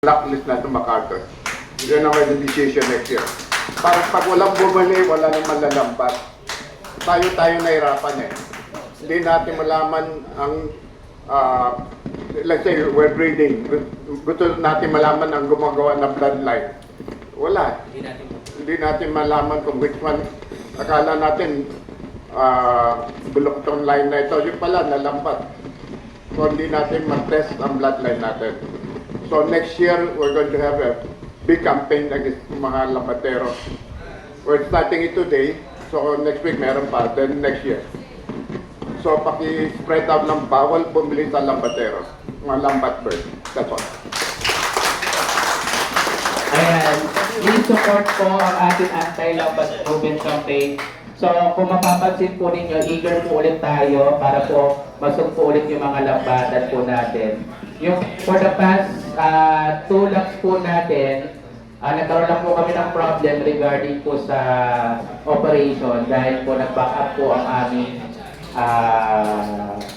blacklist na ito MacArthur. Yun ang may decision next year. Para pag walang bumali, wala nang malalambat. Tayo-tayo nahirapan eh. Hindi natin malaman ang, ah, let's say, we're breeding. Gusto natin malaman ang gumagawa ng bloodline. Wala. Hindi natin malaman kung which one. Akala natin, ah, bulok itong line na ito. Yung pala, nalambat. So hindi natin mag-test ang bloodline natin. So next year, we're going to have a big campaign against mga labatero. We're starting it today, so next week meron pa, then next year. So paki-spread out ng bawal bumili sa lambatero, mga lambat bird. That's all. Ayan, please support po ang ating anti-lambat movement campaign. So kung mapapansin po ninyo, eager po ulit tayo para po masok po ulit yung mga lambatan po natin. Yung for the past uh, two laps po natin, ah nagkaroon lang po kami ng problem regarding po sa operation dahil po nag-back up po ang aming ah,